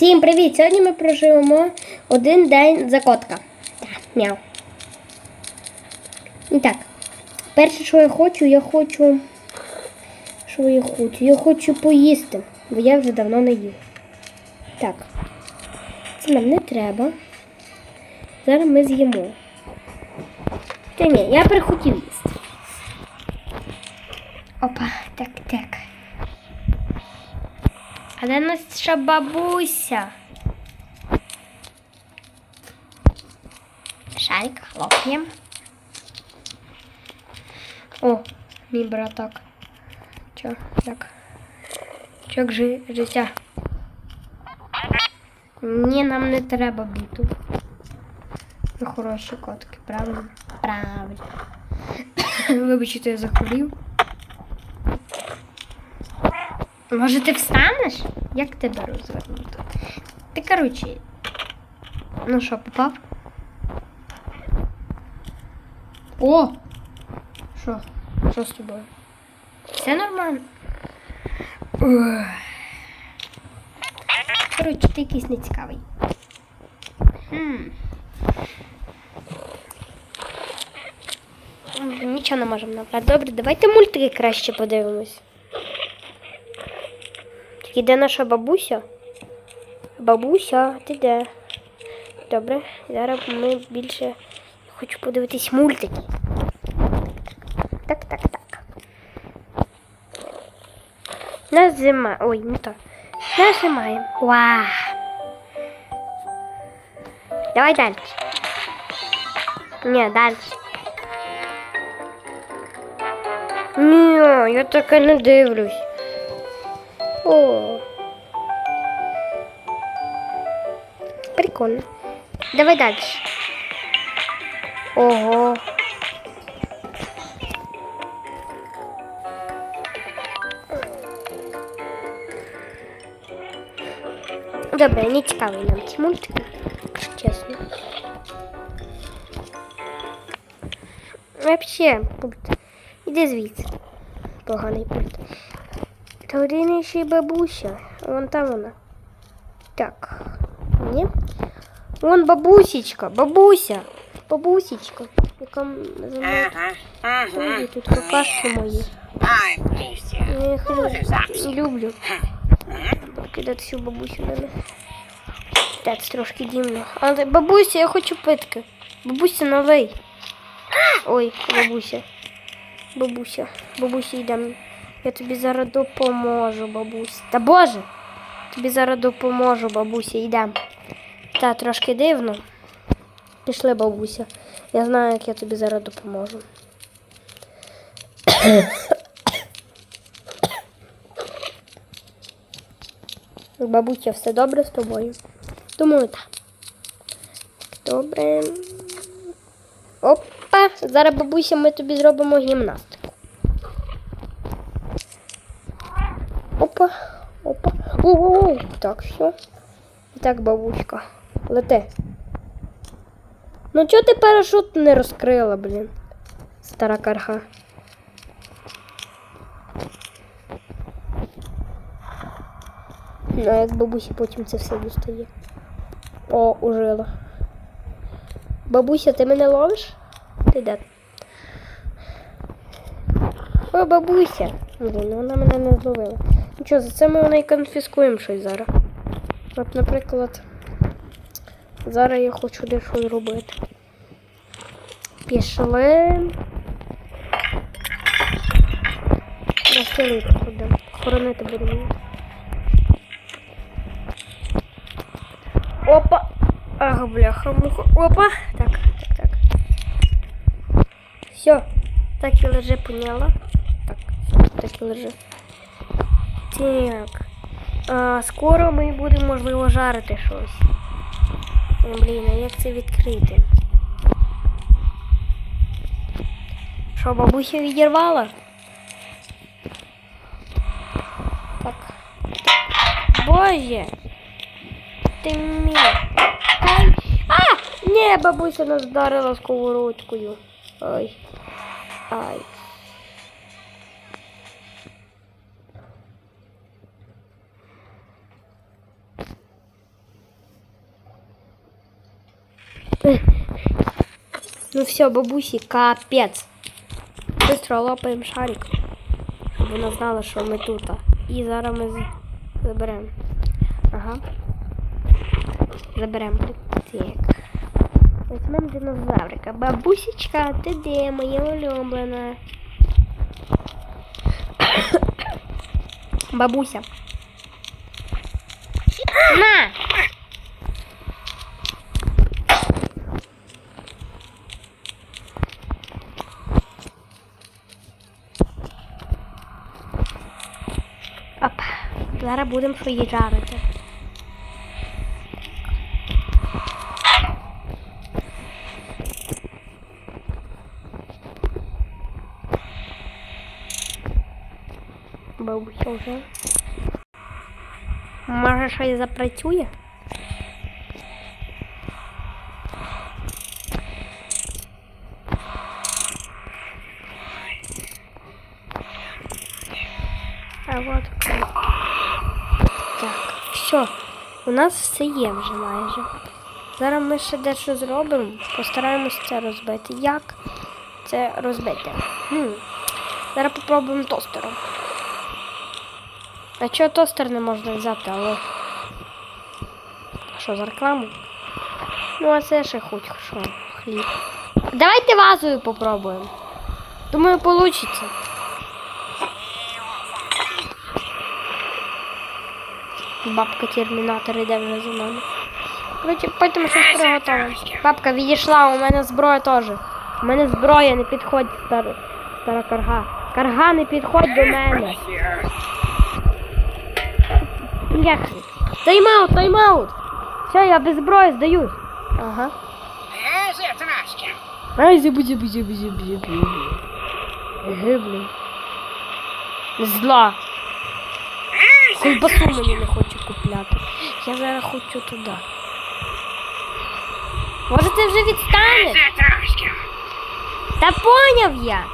Всім привіт! Сьогодні ми проживемо один день за котка. Так, мяу. І так, перше, що я хочу, я хочу. Що я хочу? Я хочу поїсти, бо я вже давно не їв. Так. Це нам не треба. Зараз ми з'їмо. Та ні, я прихотів їсти. Опа, так, так. А де наша бабуся? Шарик, хлоп'єм. О, мій браток. Чо, як? Чок жи, життя. Ні, нам не треба біту. Ми хороші котки, правильно? Правильно. Вибачте, я захворів. Може, ти встанеш? Як тебе розвернути? Ти коротше. Ну що, попав? О! Що? Що з тобою? Все нормально? Коротше, ти якийсь нецікавий. Хм. Нічого не можемо набрати. Добре, давайте мультики краще подивимось. Тільки де наша бабуся? Бабуся, ти де? Добре, зараз ми більше хочу подивитись мультики. Так, так, так. Нажимаємо. Ой, не то. Нажимаємо. Вау. Давай далі. Ні, далі. Ні, я таке не дивлюсь. О. Прикольно. Давай дальше. Ого. Добре, не цікавий нам ці мультики, чесно. Вообще, пульт. Іди звідси. Поганий пульт. Та один ще й бабуся. Вон там вона. Так. Ні. Вон бабусечка, бабуся. Бабусечка. Яка м- за мною ходить, тут какашки мої. I'm pleased Я їх Дуже зараз. не люблю. Кидати всю бабусю мене. Так, це трошки дімно. Але бабуся, я хочу питки. Бабуся, налий. Ой, бабуся. Бабуся, бабуся, йдемо. Я тобі зараз допоможу, бабуся. Та Боже! Тобі зараз допоможу, бабуся, йдемо. Та, трошки дивно. Пішли, бабуся. Я знаю, як я тобі зараз допоможу. Бабуся, все добре з тобою? Думаю, так. Добре. Опа! Зараз, бабуся, ми тобі зробимо гімнастику. Опа, опа. О-о-о. Так, все. І так, бабуська. Лети. Ну чого ти парашут не розкрила, блін? Стара карга. Ну, а як бабусі потім це все дістає. О, ужила. Бабуся, ти мене ловиш? Ти де? О, бабуся. Блін, ну вона мене не зловила. Нічого, за це ми вона і конфіскуємо щось зараз. От, наприклад, зараз я хочу дещо зробити. Пішли. Розстелити будемо. Хоронити будемо. Опа. Ага, бляха, муха. Опа. Так, так, так. Все. Так і лежи, поняла. Так, так і лежи. Так. А, скоро ми будемо, можливо, жарити щось. Блін, а як це відкрити? Що, бабуся відірвала? Так. Боже! Ти мій. Ай. А! Ні, бабуся нас вдарила сковородкою. Ай. Ай. Ну все, бабусі, капець. Быстро лопаємо шарик, щоб вона знала, що ми тут. І зараз ми заберемо. Ага. Заберемо. Так. Візьмемо динозаврика. Бабусечка, ти де моя улюблена? Бабуся. На! Зараз будемо приїжджати. Бабуся вже. Може, щось запрацює? А вот. Так, все. У нас все є вже майже. Зараз ми ще дещо зробимо. Постараємось це розбити. Як це розбити? Хм. Зараз попробуємо тостером. А чого тостер не можна взяти, але. Що, за рекламу? Ну, а це ще хоч що, хліб. Давайте вазою попробуємо. Думаю, получится. Бабка термінатор йде вже за нами. Коротше, потім щось приготуємо. Бабка відійшла, у мене зброя теж. У мене зброя не підходь, стара, стара карга. Карга не підходь до мене. Як? Тайм-аут, тайм-аут. Все, я без зброї здаюсь. Ага. Ай, зюбу, зюбу, зюбу, зюбу, зюбу. Еге, блін. Зла. Колбасу мені не хочу купляти. Я зараз хочу туди. Може ти вже відстанеш? Та поняв я.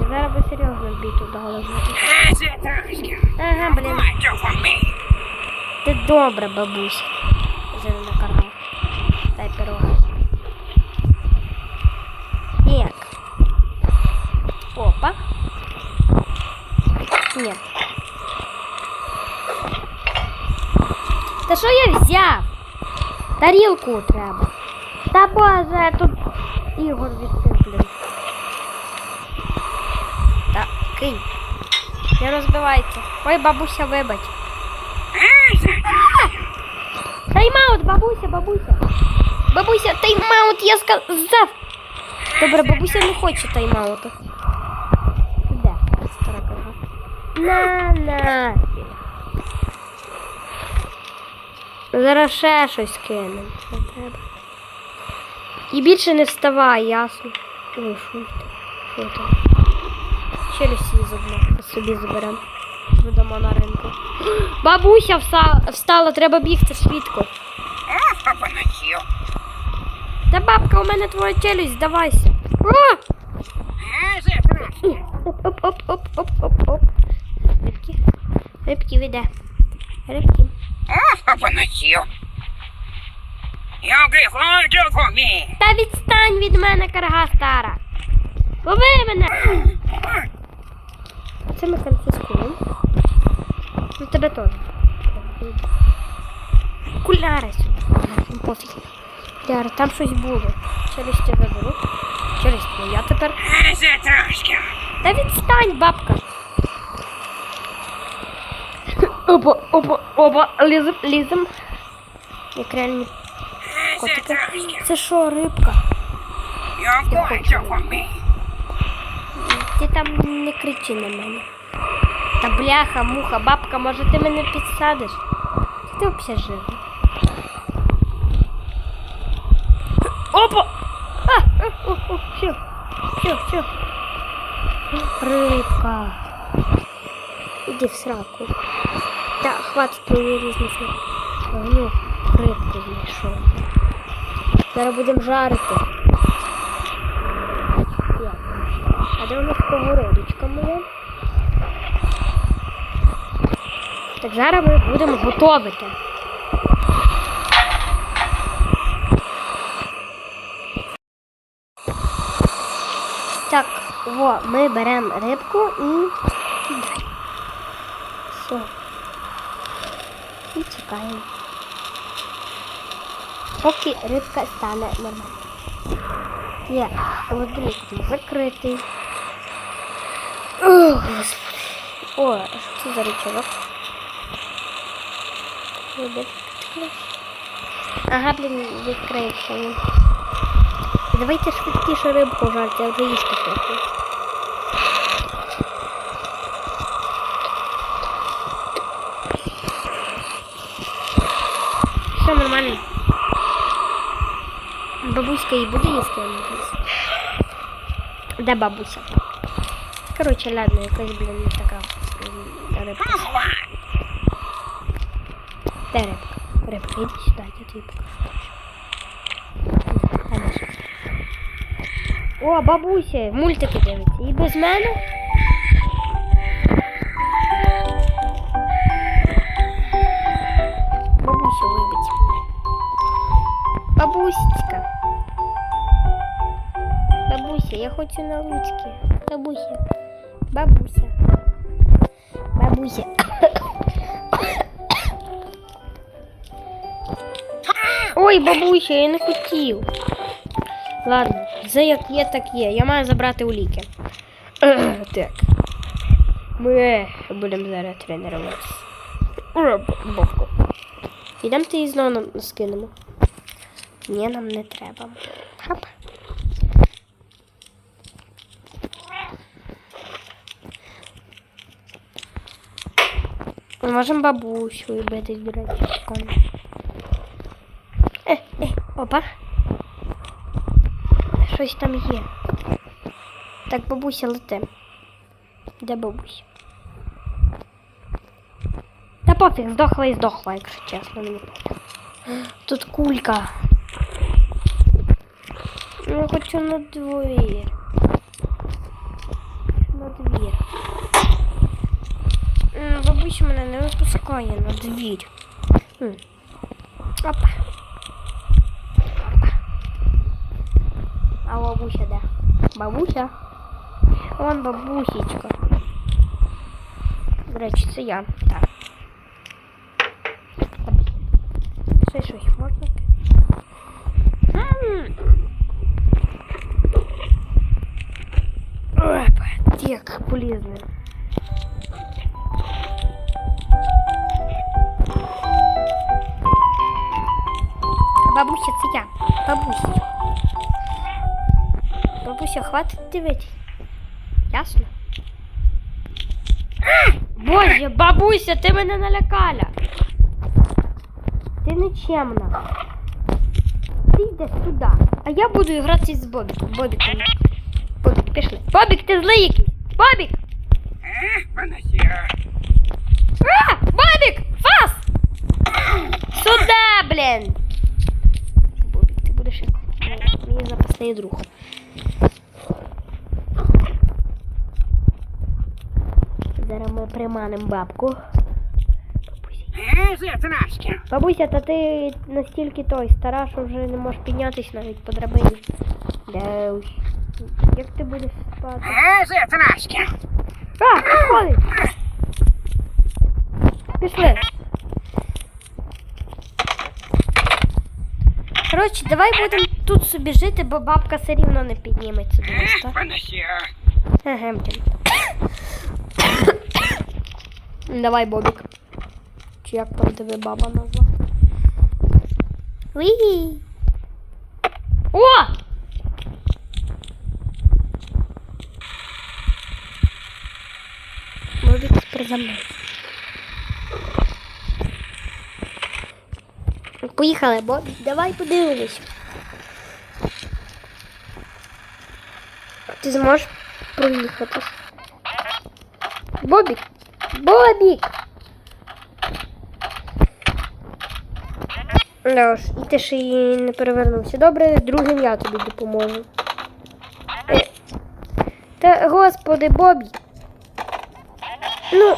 Я зараз би серйозно бій туди голову. Ага, блін. Ти добра, бабуся. Зелена карга. Дай пирога. Як? Опа. Ні. Та що я взяв? Тарілку треба. Та боже, тут Ігор відсиплю. Та кинь. Не розбивайте. Ой, бабуся, вибач. There's it. Тайм-аут, бабуся, бабуся. Бабуся, тайм-аут, я сказав. Добре, бабуся не хоче тайм-ауту. Де? Стара кага. Зараз ще щось кинемо. Треба. І більше не вставай, ясно. Ой, що ти? Що там? Челюсті зубно. Собі заберемо. Видамо на ринку. Бабуся встала, треба бігти швидко. Та бабка, у мене твоя челюсть, здавайся. О! There's it, Tanaska. Оп, оп, оп, оп, оп, оп. Рибки. Рибки веде. Get what do for me? Та відстань від мене, карга стара. Лови мене. Це ми конфіскуємо. Ну тебе теж. Окуляри сюди. Ну, Пофіг. Окуляри, там щось було. Челюсть я заберу. Челюсть твоя тепер. There's it, Tanaska. Та відстань, бабка. Опа, опа, опа, лізем, лізем. Як реальні котики. Це що, рибка? Ти там не кричи на мене. Та бляха, муха, бабка, може ти мене підсадиш? Ти взагалі жив. Опа! А, а, о, о, все, все, все. Рибка. Іди в сраку. Та, хватить твої різні Ну, припку знайшов. Зараз будемо жарити. А де у нас сковородочка моя? Так зараз ми будемо готовити. Так, во, ми беремо рибку і Все. І чекаємо. Поки рибка стане нормально. Є, холодильник закритий. О, господи. О, що це за речовок? Ага, блін, відкрився. Давайте швидкіше рибку жарти, я вже їсти хочу. Все нормально. Бабуська і буде їсти. Де бабуся? Коротше, ладно, якась, блін, не така рибка. Де рибка? Рибка, іди сюди, я тобі. О, бабуся, мультики дивиться. І без мене? Бабуся, на ручки. Бабуся. Бабуся. Бабуся. Ой, бабуся, я не хотів. Ладно, це як є, так є. Я маю забрати уліки. Так. Ми будемо зараз тренуватися. Ура, бабку. Ідемо ти її знову скинемо. Ні, нам не треба. Хап. Ми можемо бабусю бити, до речі, прикольно. Е, е, опа. Щось там є. Так, бабуся лете. Де бабуся? Та пофіг, здохла і здохла, якщо чесно, мені пофіг. Тут кулька. Я хочу на двір. М, Бабуся мене не випускає на двір. М. Опа. Опа. А бабуся де? Бабуся? Вон бабусечка. До речі, це я. Так. Ще щось можна? М. Опа, так, полезно. Я. Бабуся. Бабуся, хватить дивитись. Ясно? Боже, бабуся, ти мене налякала. Ти нечемна. Ти йдеш туди. А я буду грати з Бобіком. Бобіком. Бобік, пішли. Бобік, ти злий якийсь. Бобік! А! Бобік! Фас! Сюда, блін! Запасний друг. Зараз ми приманимо бабку. Бабуся, та ти настільки той стара, що вже не можеш піднятися навіть по драбині. Де уж. Як ти будеш спати? А, підходить! Пішли. Коротше, давай будемо тут собі жити, бо бабка все рівно не підніметься до нас, так? Еге, блін. Давай, Бобік. Чи як там тебе баба назва? Уі! О! Бобік тепер за мною. Поїхали, Бобік, давай подивимось. Ти зможеш проїхати? Бобік! Бобік! Леш, і ти ще й не перевернувся. Добре, другим я тобі допоможу. Та, господи, Бобі. Ну.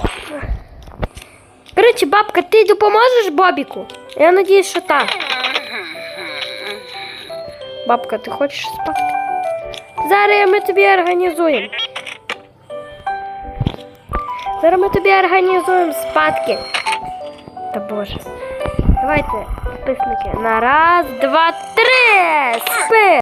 Коротше, бабка, ти допоможеш Бобіку? Я надіюсь, що так. Бабка, ти хочеш спати? Зараз ми тобі організуємо. Зараз ми тобі організуємо спадки. Та боже. Давайте, підписники. На раз, два, три! Спи!